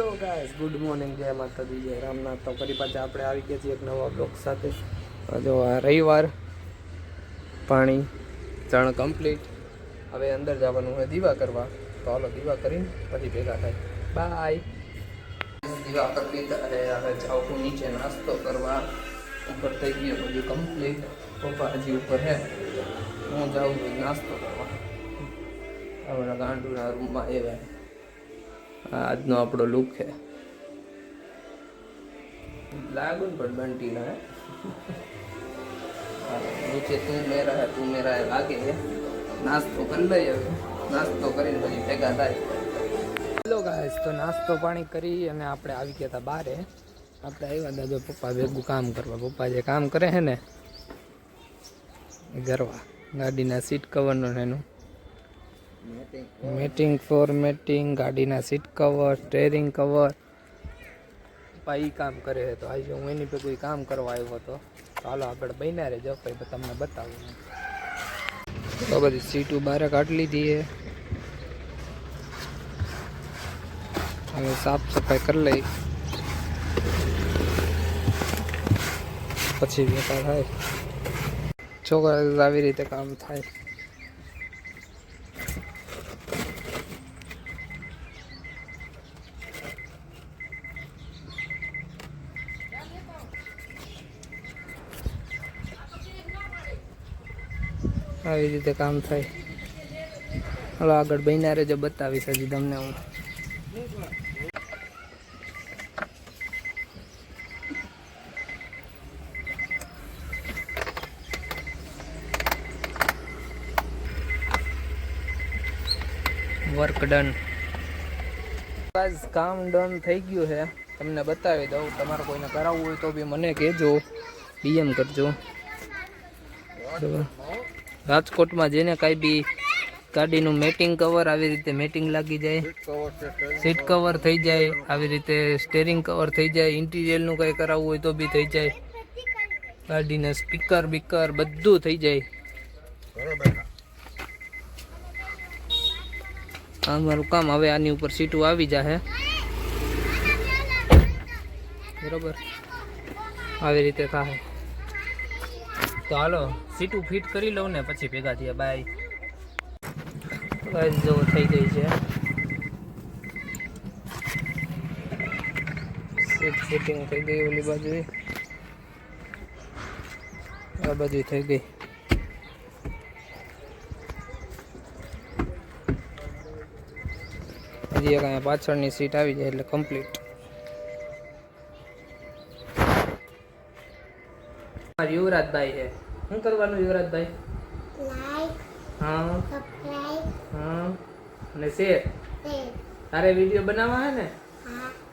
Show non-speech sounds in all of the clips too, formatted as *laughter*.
Hello guys good morning જય માતાજી, જય રામનાથ. તો ફરી પાછા આપણે આવી ગયા છીએ એક નવા બ્લોક સાથે. જો આ રવિવાર, પાણી, ચણ કમ્પ્લીટ હવે અંદર જવાનું હોય દીવા કરવા. તો હાલો દીવા કરીને પછી ભેગા થાય. બાય દીવા કરી હવે જાઉં નીચે નાસ્તો કરવા. ઉપર થઈ ગયો બધું કમ્પ્લીટ પપ્પા હજી ઉપર હે. હું જાઉં નાસ્તો કરવા. આપણા ગાંડુના રૂમમાં એવા આજનો આપણો લુક છે. લાગુ ને પણ બંટી ના નીચે તું મેરા હે તું મેરા હે લાગે નાસ્તો કરી લઈએ નાસ્તો કરીને પછી ભેગા થાય. હેલો ગાઈસ તો નાસ્તો પાણી કરી અને આપણે આવી ગયા હતા બારે. આપણે આવ્યા દાદો પપ્પા ભેગું કામ કરવા. પપ્પા જે કામ કરે છે ને ગરવા ગાડીના સીટ કવરનું ને એનું. મેટિંગ ફોર મેટિંગ ગાડીના સીટ કવર સ્ટેરિંગ કવર ભાઈ કામ કરે છે તો આજે હું એની પર કોઈ કામ કરવા આવ્યો હતો ચાલો આગળ બન્યા રહેજો ભાઈ તમને બતાવું તો બધી સીટો બહાર કાઢી લીધી હવે સાફ સફાઈ કરી લઈ. પછી વેપાર થાય. છોકરા આવી રીતે કામ થાય. આવી રીતે કામ થાય. હાલો આગળ બન્યા રહેજો, બતાવીશ હજી તમને હું. વર્ક ડન બસ, કામ ડન થઈ ગયું છે. તમને બતાવી દઉં, તમારે કોઈને કરાવવું હોય તો બી મને કહેજો. ડીએમ કરજો. બરાબર રાજકોટમાં જેને કાંઈ બી ગાડીનું મેટિંગ કવર આવી રીતે મેટિંગ લાગી જાય. સીટ કવર થઈ જાય, આવી રીતે સ્ટેરિંગ કવર થઈ જાય ઇન્ટિરિયરનું કંઈ કરાવવું હોય તો બી થઈ જાય. ગાડીના સ્પીકર બીકર બધું થઈ જાય. આ મારું કામ હવે આની ઉપર સીટું આવી જાહે. બરોબર? આવી રીતે થાય તો હાલો, સીટું ફિટ કરી લઉં ને પછી ભેગા થયા બાય બસ જો થઈ ગઈ છે. સીટ ફિટિંગ થઈ ગઈ ઓલી બાજુ આ બાજુ થઈ ગઈ. હજી અહીંયા પાછળની સીટ આવી જાય એટલે કમ્પ્લીટ યુવરાજભાઈ છે. શું કરવાનું યુવરાજભાઈ? હા. હા. અને શેર તારે વીડિયો બનાવવા હે ને?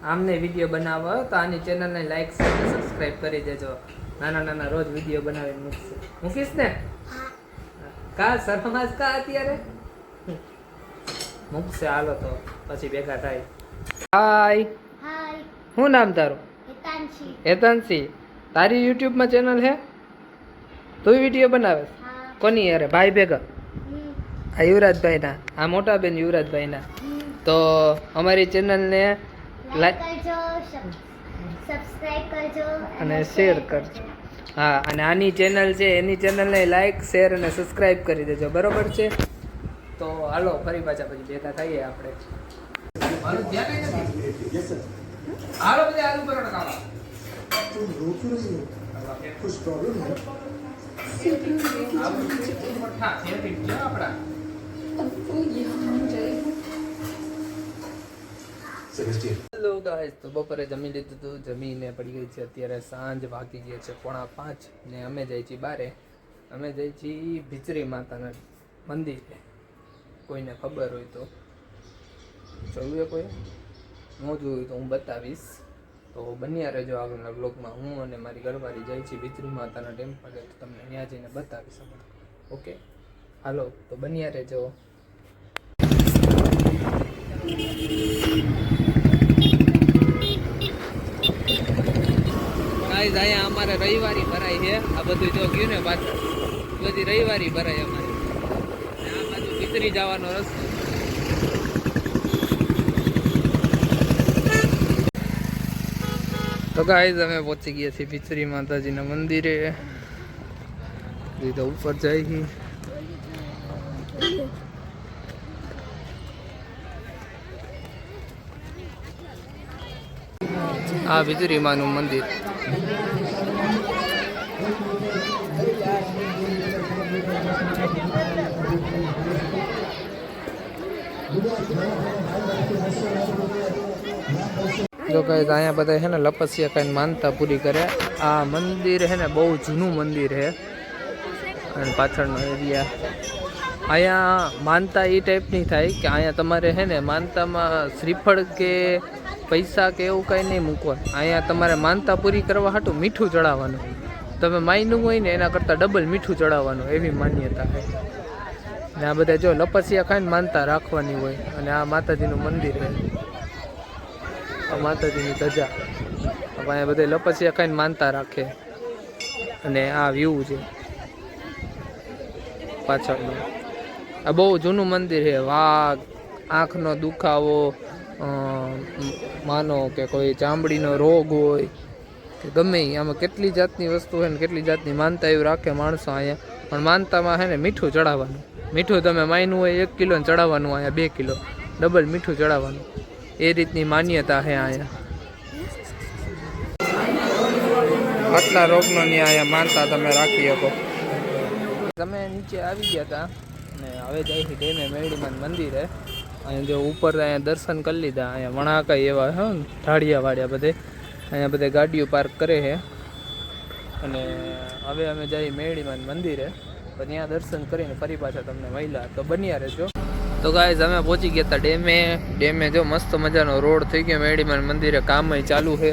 આમને વીડિયો બનાવવા હોય તો આની ચેનલને લાઈક શેર સબસ્ક્રાઇબ કરી દેજો. નાના નાના રોજ વીડિયો બનાવીને મૂકશે. મૂકીશ ને? કા શરમાસ કા અત્યારે? મૂકશે હાલો તો. પછી ભેગા થાય. હાય હાય શું નામ તારું? હેતાનસી હેતાંશી. તારી યુટ્યુબમાં ચેનલ છે તું વીડિયો બનાવે? કોની યારે ભાઈ ભેગા? આ યુવરાજભાઈના. આ મોટા બેન યુવરાજભાઈના તો અમારી ચેનલને લાઈક લાઈક કરજો સબસ્ક્રાઇબ કરજો અને શેર કરજો. હા અને આની ચેનલ છે એની ચેનલને લાઈક શેર અને સબસ્ક્રાઇબ કરી દેજો. બરોબર છે? તો હાલો ફરી પાછા પછી ભેગા થઈએ આપણે. મારું ધ્યાન ય નથી. હાલો બધા આલુ પરોઠા ખાવા. આલુ हो कुछ प्रॉब्लम है હેલો ગાઈસ તો બપોરે જમી લીધું હતું જમીને પડી ગઈ છે, અત્યારે સાંજ વાગી ગઈ છે, પોણા પાંચ, ને અમે જઈ છીએ બારે. અમે જઈ છીએ ભીચરી માતાના મંદિરે. કોઈને ખબર હોય તો. જોયું કોઈ? ન જોયું તો હું બતાવીશ. તો બન્યા રહેજો આગળના બ્લોગમાં હું અને મારી ઘરવાળી જાય છે ભીચરી માતાના ટેમ્પલે તો તમને ત્યાં જઈને બતાવી શકું ઓકે હાલો, તો બન્યા રહેજો. ગાઈઝ અહીંયા અમારે રવિવારી ભરાય છે. આ બધું જો ગયું ને પાછળ. બધી રવિવારી ભરાય અમારે. આ બાજુ વિતરી જવાનો રસ્તો ગાઈઝ અમે પહોંચી ગયા છીએ પિચરી માતાજીના મંદિરે. તો ઉપર જાય છે આ પિચરી મંદિર. જો કે અહીંયા બધા છે ને લપસિયા કાંઈ માનતા પૂરી કરે. આ મંદિર છે ને બહુ જૂનું મંદિર છે. અને પાછળનો એરિયા અહીંયા માનતા એ ટાઈપની થાય કે અહીંયા તમારે છે ને માનતામાં શ્રીફળ કે પૈસા કે એવું કાંઈ નહીં મૂકવા અહીંયા તમારે માનતા પૂરી કરવા હાટું મીઠું ચડાવવાનું. તમે માયનું હોય ને એના કરતાં ડબલ મીઠું ચડાવવાનું, એવી માન્યતા છે. ને આ બધા જો લપસિયા ખાઈને માનતા રાખવાની હોય અને આ માતાજીનું મંદિર છે. માતાજીની ધજા. અહીંયા બધા લપસિયા ખાઈને માનતા રાખે. અને આ વ્યૂ છે. પાછળનો. આ બહુ જૂનું મંદિર છે. વાઘ, આંખનો દુખાવો માનો કે કોઈ ચામડીનો રોગ હોય. કે ગમે. આમાં કેટલી જાતની વસ્તુ હોય ને કેટલી જાતની માનતા એવું રાખે માણસો અહીંયા. પણ માનતામાં છે ને મીઠું ચડાવવાનું. મીઠું તમે માયનું હોય એક કિલો ચડાવવાનું અહીંયા બે કિલો. ડબલ મીઠું ચડાવવાનું. એ રીતની માન્યતા છે અહીંયા આટલા રોગનો અહીંયા માનતા તમે રાખી શકો. તમે નીચે આવી ગયા હતા ને હવે જાય છે ડેમે મેરડીમાં મંદિરે અહીંયા જો ઉપર અહીંયા દર્શન કરી લીધા. અહીંયા વણાકાઈ એવા હે ઢાળિયા વાળ્યા બધે. અહીંયા બધે ગાડીઓ પાર્ક કરે છે અને હવે અમે જઈએ મેરડીમાં મંદિરે તો ત્યાં દર્શન કરીને ફરી પાછા તમને મહિલા તો બન્યા રહેજો. તો ગાઈઝ અમે પહોંચી ગયા હતા ડેમે. ડેમે જો મસ્ત મજાનો રોડ થઈ ગયો. મેડીમાન મંદિરે કામ ચાલુ છે.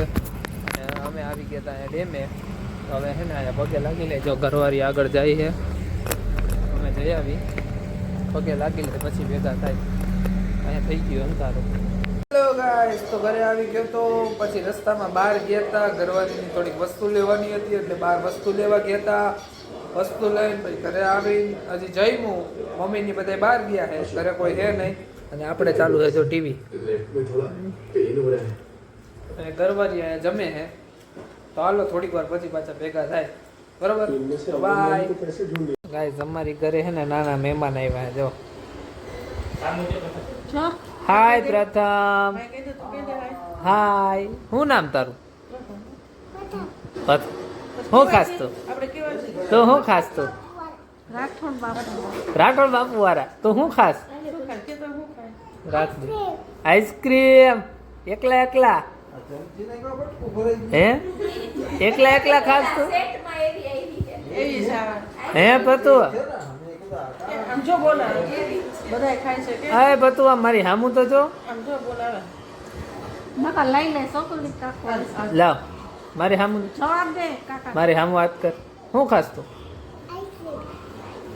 અમે આવી ગયા હતા ડેમે. હવે હે ને અહીંયા પગે લાગી લે. જો ઘરવાળી આગળ જાય છે. અમે જઈ આવી. પગે લાગી લે, પછી ભેગા થાય. અહીંયા થઈ ગયું અંધારો. હેલો ગાઈસ તો ઘરે આવી ગયો તો પછી રસ્તામાં બહાર ગયા હતા. ઘરવાળીની થોડીક વસ્તુ લેવાની હતી, એટલે બહાર વસ્તુ લેવા ગયા હતા. વસ્તુ લઈને પછી ઘરે આવી હજી જઈમું મમ્મીની બધા બહાર ગયા છે ઘરે કોઈ છે નહીં. અને આપણે ચાલુ છે જો ટીવી. અને ઘરવાળી અહીંયા જમે છે તો હાલો થોડીક વાર પછી પાછા ભેગા થાય. બરોબર? બાય. ગાઈઝ અમારી ઘરે છે ને નાના મહેમાન આવ્યા જો. હાય પ્રથમ. હાય શું નામ તારું? પથ- શું ખાસ તો? તો શું ખાસ તો? રાઠોડ બાપુ વાળા તો શું ખાસ? આઈસ્ક્રીમ. એકલા એકલા. હે? એકલા એકલા ખાસ તો? હે પતુ છે પતુ મારી હામું તો જો. લાવ. મારી હામ જવાબ દે કાકા. મારી હામ વાત કર. શું ખાસ તું?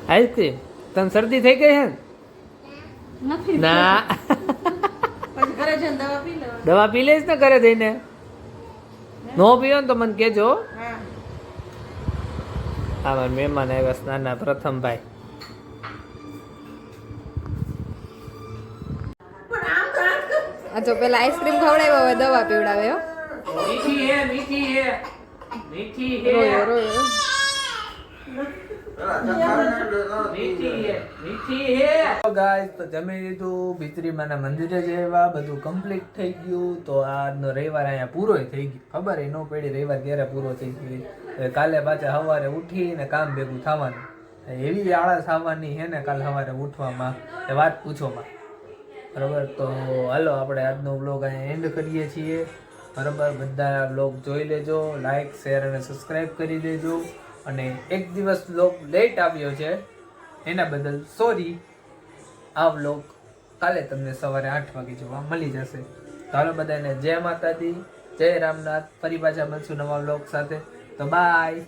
આઈસ્ક્રીમ તને શરદી થઈ ગઈ હે ને? *laughs* દવા પી લેવા દવા પી લઈશ ને ઘરે જઈને? નો પીવો ને તો મને કેજો હા. આ મારા મહેમાન આવ્યા સ્નાના નાના પ્રથમ ભાઈ આ જો પેલા આઈસ્ક્રીમ ખવડાવ્યો હવે દવા પીવડાવે હો મીઠી હે મીઠી હે. મીઠી હે. રોયો રોયો. મીઠી હે. મીઠી હે. ગાઈસ તો જમી લીધું. ભીતરીમાના મંદિરે જેવા બધું કમ્પ્લીટ થઈ ગયું. તો આજનો રવિવાર અહીંયા પૂરો થઈ ગયો. ખબર ન પડી રવિવાર ક્યારે પૂરો થઈ ગયો કાલે પાછા સવારે ઉઠીને કામ ભેગું થવાનું. એવી આળસ આવવાની છે ને કાલ સવારે ઉઠવામાં. એ વાત પૂછોમાં. બરાબર? તો હાલો આપણે આજનો બ્લોગ અહીંયા એન્ડ કરીએ છીએ. બરાબર, બધા બ્લોગ જોઈ લેજો લાઈક શેર અને સબસ્ક્રાઈબ કરી દેજો. અને એક દિવસ બ્લોગ લેટ આવ્યો છે, એના બદલ સોરી આ બ્લોગ કાલે તમને સવારે આઠ વાગે જોવા મળી જશે. ચાલો બધાને જય માતાજી, જય રામનાથ, ફરી પાછા મળશું નવા બ્લોગ સાથે. તો બાય